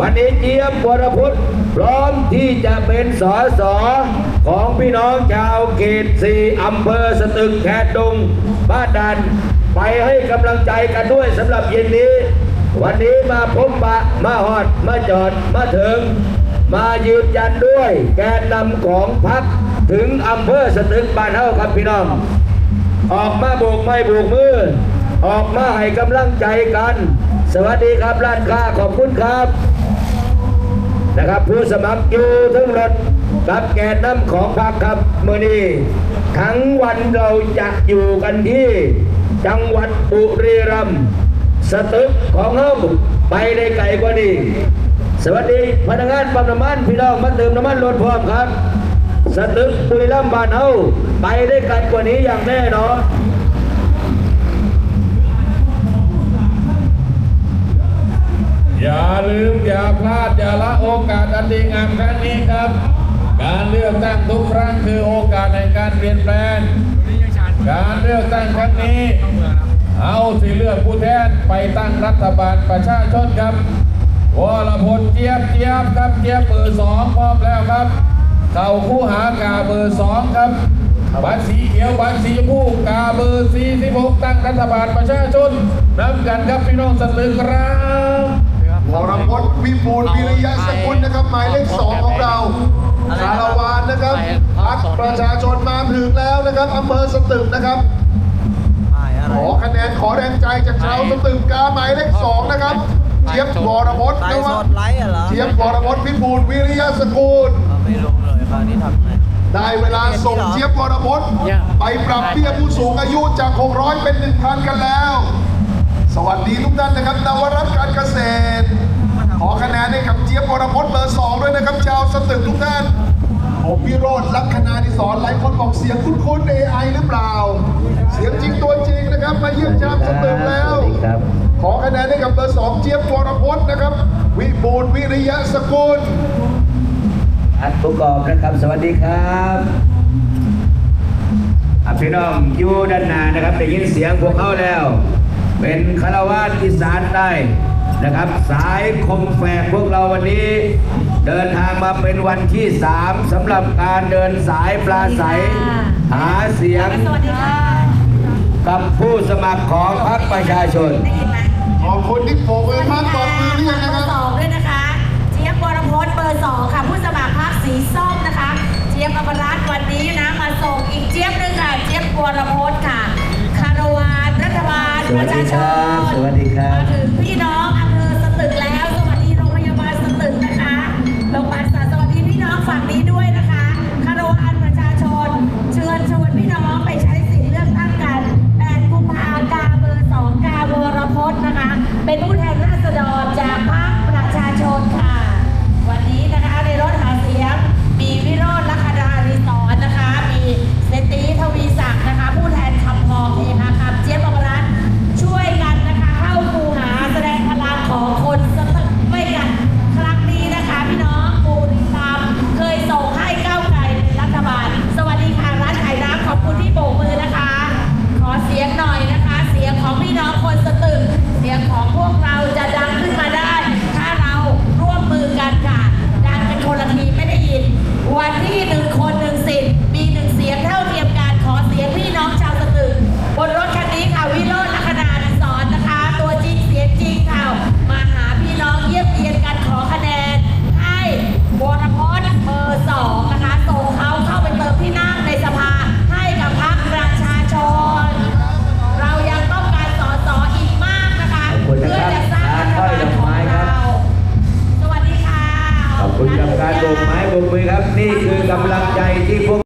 วันนี้เจี๊ยบวรพุทธพร้อมที่จะเป็นสอสอของพี่น้องชาวเขตสี่อำเภอสตึกแคดงบ้านดัน ไปให้กำลังใจกันด้วยสำหรับเย็นนี้ วันนี้มาพบปะมาหอด มาจอด มาถึง มายืนยันด้วยแกนนำของพักถึงอำเภอสตึกบ้านเฮาครับพี่น้อง ออกมาโบกไม้โบกมือ ออกมาให้กำลังใจกัน สวัสดีครับร้านค้าขอบคุณครับ นะครับผู้สมัครอยู่ทั้งรถกับแก่นนำของพรรคครับเมื่อนี้ทั้งวันเราจะอยู่กันที่ จังหวัดบุรีรัมย์สตึกของเฮาไปได้ไกลกว่านี้สวัสดีพนักงานปั๊มน้ำมันพี่น้องมาเติมน้ำมันรถพร้อมครับ สตึกบุรีรัมย์บ้านเฮาไปได้ไกลกว่านี้อย่างแน่นอน พลาดอย่าละโอกาสอันดีงามครั้งนี้ครับ การเลือกตั้งทุกครั้งคือโอกาสในการเปลี่ยนแปลง การเลือกตั้งครั้งนี้ เอาสิเลือกผู้แทนไปตั้งรัฐบาลประชาชนครับวรพลเจี๊ยบเจี๊ยบครับเจี๊ยบเบอร์สองพร้อมแล้วครับ เข้าคู่หากาเบอร์สองครับบัตรสีเขียวบัตรสีชมพูกาเบอร์สี่สิบหกตั้งรัฐบาลประชาชนนับกันครับพี่น้องสตึกครับ วรพจน์วิบูลย์วิริยะสกุลนะครับหมายเลขสองของเราคาราวานนะครับพักประชาชนมาถึงแล้วนะครับอำเภอสตึกนะครับ ขอคะแนนขอแรงใจจากชาวสตึกกาหมายเลขสองนะครับเจี๊ยบวรพจน์ไลนะฟ์คสรับดไลฟ์อะเหรอเจี๊ยบวรพจน์วิบูลย์วิริยะสกุลเอาไม่ลงเลยคราวนี้ทำไงได้เวลาส่งเจี๊ยบวรพจน์ไปปรับเบี้ยผู้สูงอายุจาก 600 เป็น 1,000 กันแล้ว สวัสดีทุกท่านนะครับนวรัตน์การเกษตร ขอคะแนนให้กับเจี๊ยบวรพจน์เบอร์สองด้วยนะครับชาวสตึกทุกท่านผมวิโรธลักษณาดิสอนหลายคนบอกเสียงคุ้นๆ AI หรือเปล่า เสียงจริงตัวจริงนะครับมาเยี่ยมชาวสตึกแล้วสวัสดีครับขอคะแนนให้กับเบอร์สองเจี๊ยบวรพจน์นะครับ วิบูลย์วิริยะสกุลอัดประกอบนะครับสวัสดีครับอะพี่น้องอยู่ด้านหน้านะครับได้ยินเสียงพวกเขาแล้ว เป็นคารวาสอีสานได้นะครับ สายคมแฝกพวกเราวันนี้ เดินทางมาเป็นวันที่สามสำหรับการเดินสายปลาใสหาเสียงสวัสดีค่ะกับผู้สมัครของพรรคประชาชนได้ยินไหมขอบคุณที่โผล่มือมากกอดมือหรือยังนะคเบรัอบร์สองด้วยนะคะเจี๊ยบวรพจน์เบอร์สองค่ะผู้สมัครพรรคสีส้มนะคะ เจี๊ยบอมรัตน์วันนี้นะมาส่งอีกเจี๊ยบหนึงค่ะเจี๊ยบวรพจน์ วัสระดีชาชครับนสวัสดีครับมาถึงพี่น้องอำเภอสตึกแล้ว สวัสดีโรงพยาบาลสตึกนะคะโรงพยาบาลสาสวัสดีพี่น้องฝั่งนี้ด้วยนะคะคารวานประชาชน เชิญชวนพี่น้องไป คือกำลังใจที่พวก